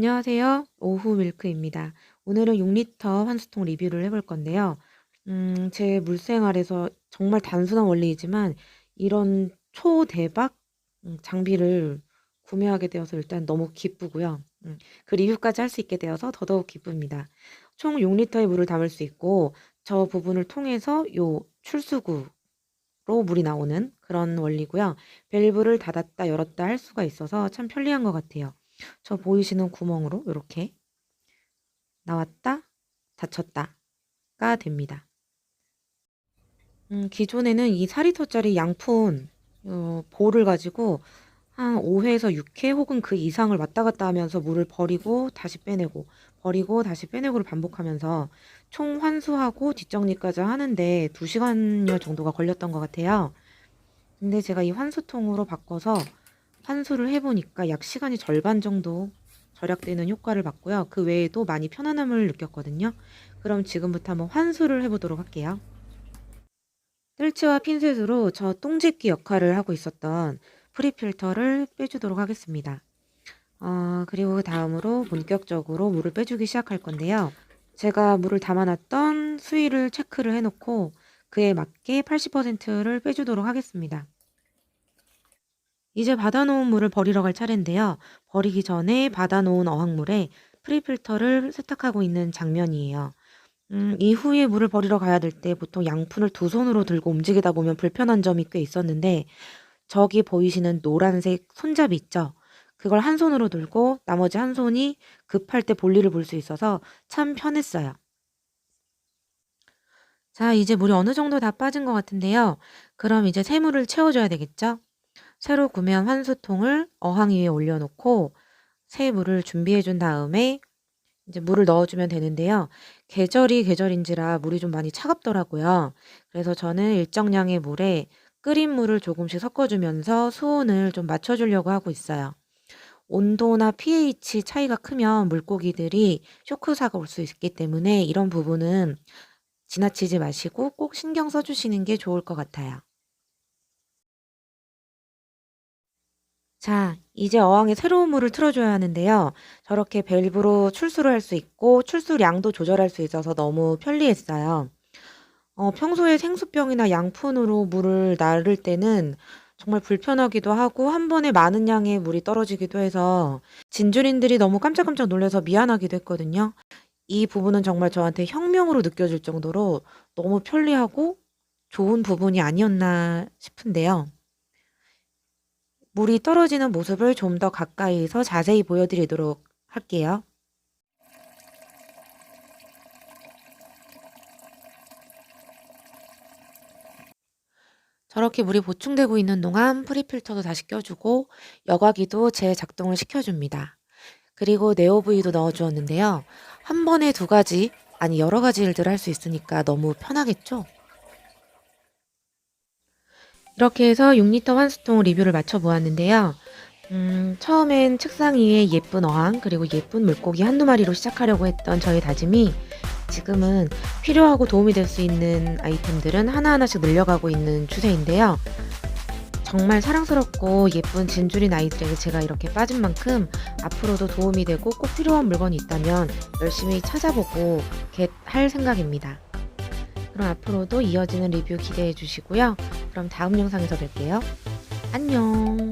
안녕하세요. 오후 밀크입니다. 오늘은 6리터 환수통 리뷰를 해볼 건데요. 음, 제 물생활에서 정말 단순한 원리이지만 이런 초대박 음, 장비를 구매하게 되어서 일단 너무 기쁘고요. 음, 그 리뷰까지 할 수 있게 되어서 더더욱 기쁩니다. 총 6리터의 물을 담을 수 있고 저 부분을 통해서 요 출수구 로 물이 나오는 그런 원리고요. 밸브를 닫았다 열었다 할 수가 있어서 참 편리한 것 같아요. 저 보이시는 구멍으로 이렇게 나왔다 닫혔다가 됩니다. 음, 기존에는 이 4리터짜리 양푼 어, 볼을 가지고 한 5회에서 6회 혹은 그 이상을 왔다 갔다 하면서 물을 버리고 다시 빼내고 버리고 다시 빼내고를 반복하면서 총 환수하고 뒷정리까지 하는데 2시간여 정도가 걸렸던 것 같아요. 근데 제가 이 환수통으로 바꿔서 환수를 해보니까 약 시간이 절반 정도 절약되는 효과를 봤고요. 그 외에도 많이 편안함을 느꼈거든요. 그럼 지금부터 한번 환수를 해보도록 할게요. 뜰채와 핀셋으로 저 똥집기 역할을 하고 있었던 프리필터를 빼주도록 하겠습니다. 어, 그리고 그 다음으로 본격적으로 물을 빼주기 시작할 건데요. 제가 물을 담아놨던 수위를 체크를 해놓고 그에 맞게 80%를 빼주도록 하겠습니다. 이제 받아놓은 물을 버리러 갈 차례인데요. 버리기 전에 받아놓은 어항물에 프리필터를 세탁하고 있는 장면이에요. 음, 이후에 물을 버리러 가야 될 때 보통 양푼을 두 손으로 들고 움직이다 보면 불편한 점이 꽤 있었는데 저기 보이시는 노란색 손잡이 있죠? 그걸 한 손으로 들고 나머지 한 손이 급할 때 볼일을 볼 수 있어서 참 편했어요. 자, 이제 물이 어느 정도 다 빠진 것 같은데요. 그럼 이제 새물을 채워줘야 되겠죠? 새로 구매한 환수통을 어항 위에 올려놓고 새 물을 준비해 준 다음에 이제 물을 넣어주면 되는데요. 계절이 계절인지라 물이 좀 많이 차갑더라고요. 그래서 저는 일정량의 물에 끓인 물을 조금씩 섞어주면서 수온을 좀 맞춰주려고 하고 있어요. 온도나 pH 차이가 크면 물고기들이 쇼크사가 올 수 있기 때문에 이런 부분은 지나치지 마시고 꼭 신경 써주시는 게 좋을 것 같아요. 자, 이제 어항에 새로운 물을 틀어줘야 하는데요. 저렇게 밸브로 출수를 할 수 있고 출수량도 조절할 수 있어서 너무 편리했어요. 어, 평소에 생수병이나 양푼으로 물을 나를 때는 정말 불편하기도 하고 한 번에 많은 양의 물이 떨어지기도 해서 진주린들이 너무 깜짝깜짝 놀라서 미안하기도 했거든요. 이 부분은 정말 저한테 혁명으로 느껴질 정도로 너무 편리하고 좋은 부분이 아니었나 싶은데요. 물이 떨어지는 모습을 좀 더 가까이서 자세히 보여드리도록 할게요. 저렇게 물이 보충되고 있는 동안 프리필터도 다시 껴주고 여과기도 재작동을 시켜줍니다. 그리고 네오브이도 넣어주었는데요. 한 번에 두 가지, 아니 여러 가지 일들을 할 수 있으니까 너무 편하겠죠? 이렇게 해서 6리터 환수통 리뷰를 마쳐보았는데요. 음, 처음엔 책상 위에 예쁜 어항 그리고 예쁜 물고기 한두 마리로 시작하려고 했던 저의 다짐이 지금은 필요하고 도움이 될 수 있는 아이템들은 하나하나씩 늘려가고 있는 추세인데요. 정말 사랑스럽고 예쁜 진주린 아이들에게 제가 이렇게 빠진 만큼 앞으로도 도움이 되고 꼭 필요한 물건이 있다면 열심히 찾아보고 할 생각입니다. 그럼 앞으로도 이어지는 리뷰 기대해 주시고요. 그럼 다음 영상에서 뵐게요. 안녕.